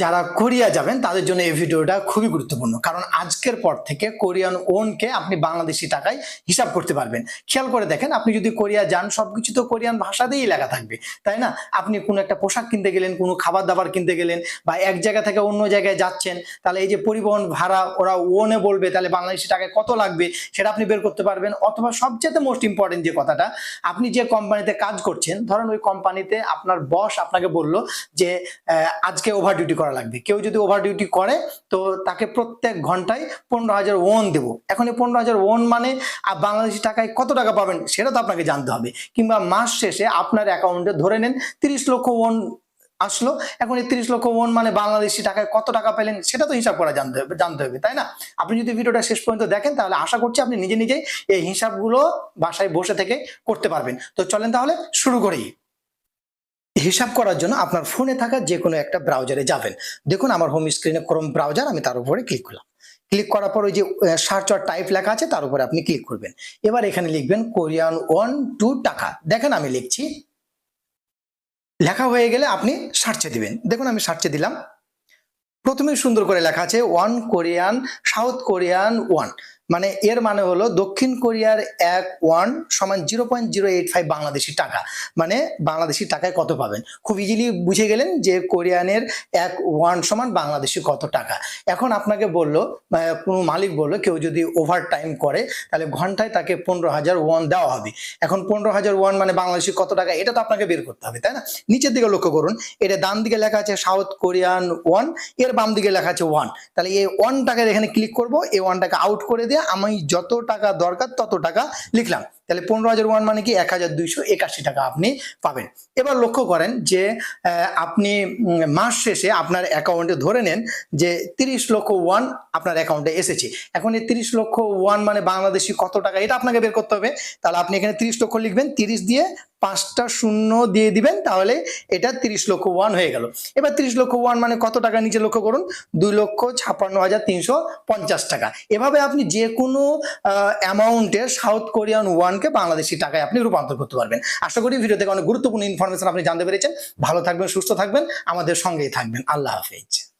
যারা কোরিয়া যাবেন, তাদের জন্য এই ভিডিওটা খুবই গুরুত্বপূর্ণ। কারণ আজকের পর থেকে কোরিয়ান ওনকে আপনি বাংলাদেশি টাকায় হিসাব করতে পারবেন। খেয়াল করে দেখেন, আপনি যদি কোরিয়া যান, সবকিছু তো কোরিয়ান ভাষাতেই লেখা থাকবে, তাই না? আপনি কোনো একটা পোশাক কিনতে গেলেন, কোনো খাবার দাবার কিনতে গেলেন, বা এক জায়গা থেকে অন্য জায়গায় যাচ্ছেন, তাহলে এই যে পরিবহন ভাড়া ওরা ওনে বলবে, তাহলে বাংলাদেশি টাকায় কত লাগবে, সেটা আপনি বের করতে পারবেন। অথবা সবচেয়ে মোস্ট ইম্পর্টেন্ট যে কথাটা, আপনি যে কোম্পানিতে কাজ করছেন, ধরেন ওই কোম্পানিতে আপনার বস আপনাকে বলল যে আজকে ওভার ডিউটি করা লাগবে। কেউ যদি ওভার ডিউটি করে তো তাকে প্রত্যেক ঘন্টায় পনেরো হাজার ওন দেবো। এখন এই পনেরো হাজার ওন মানে আহ, বাংলাদেশি টাকায় কত টাকা পাবেন সেটা তো আপনাকে জানতে হবে। কিংবা মাস শেষে আপনার অ্যাকাউন্টে ধরে নেন তিরিশ লক্ষ ওন আসলো এখন এই তিরিশ লক্ষ ওন মানে বাংলাদেশি টাকায় কত টাকা পেলেন সেটা তো হিসাব করা জানতে হবে জানতে হবে তাই না? আপনি যদি ভিডিওটা শেষ পর্যন্ত দেখেন তাহলে আশা করছি আপনি নিজে নিজেই এই হিসাবগুলো বাসায় বসে থেকে করতে পারবেন। তো চলেন তাহলে শুরু করি। হিসাব করার জন্য আপনার ফোনে থাকা যে কোনো একটা ব্রাউজারে যাবেন। দেখুন, আমার হোম স্ক্রিনে ক্রোম ব্রাউজার আমি তার উপরে ক্লিক করলাম। ক্লিক করার পর ওই যে সার্চ আর টাইপ লেখা আছে, তার উপরে আপনি ক্লিক করবেন। এবার এখানে লিখবেন কোরিয়ান ওয়ান টু টাকা। দেখেন, আমি লিখছি। লেখা হয়ে গেলে আপনি সার্চে দিবেন। দেখুন, আমি সার্চে দিলাম। প্রথমে সুন্দর করে লেখা আছে won Korean South Korean won মানে এর মানে হলো দক্ষিণ কোরিয়ার এক ওয়ান সমান zero point zero eight five Bangladeshi টাকা। মানে বাংলাদেশি টাকায় কত পাবেন? খুব ইজিলি বুঝে গেলেন যে কোরিয়ানের এক ওয়ান সমান বাংলাদেশি কত টাকা। এখন আপনাকে বলল কোনো মালিক বলল, কেউ যদি ওভার টাইম করে, তাহলে ঘন্টায় তাকে পনেরো হাজার ওয়ান দেওয়া হবে। এখন পনেরো হাজার ওয়ান মানে বাংলাদেশি কত টাকা, এটা তো আপনাকে বের করতে হবে, তাই না? নিচের দিকে লক্ষ্য করুন, এটা ডান দিকে লেখা আছে সাউথ কোরিয়ান ওয়ানের বাম দিকে লেখা আছে ওয়ান তাহলে এই ওয়ানটাকে এখানে ক্লিক করব, এই ওয়ানটাকে আউট করে দিয়ে আমি যত টাকা দরকার তত টাকা লিখলাম। তাহলে পনেরো হাজার ওয়ান মানে কি এক হাজার দুইশো একাশি টাকা আপনি পাবেন। এবার লক্ষ্য করেন যে আপনি মাস শেষে আপনার অ্যাকাউন্টে ধরে নেন যে তিরিশ লক্ষ ওয়ান আপনার অ্যাকাউন্টে এসেছে। এখন এই তিরিশ লক্ষ ওয়ান মানে বাংলাদেশি কত টাকা, এটা আপনাকে বের করতে হবে। তাহলে আপনি এখানে তিরিশ লক্ষ লিখবেন, তিরিশ দিয়ে পাঁচটা শূন্য দিয়ে দিবেন, তাহলে এটা তিরিশ লক্ষ ওয়ান হয়ে গেল। এবার তিরিশ লক্ষ ওয়ান মানে কত টাকা নিচে লক্ষ্য করুন? দুই লক্ষ ছাপ্পান্ন হাজার তিনশো পঞ্চাশ টাকা। এভাবে আপনি যে কোনো অ্যামাউন্টের সাউথ কোরিয়ান ওয়ানকে বাংলাদেশি টাকায় আপনি রূপান্তর করতে পারবেন। আশা করি ভিডিও থেকে অনেক গুরুত্বপূর্ণ ইনফরমেশন আপনি জানতে পেরেছেন। ভালো থাকবেন, সুস্থ থাকবেন, আমাদের সঙ্গেই থাকবেন। আল্লাহ হাফেজ।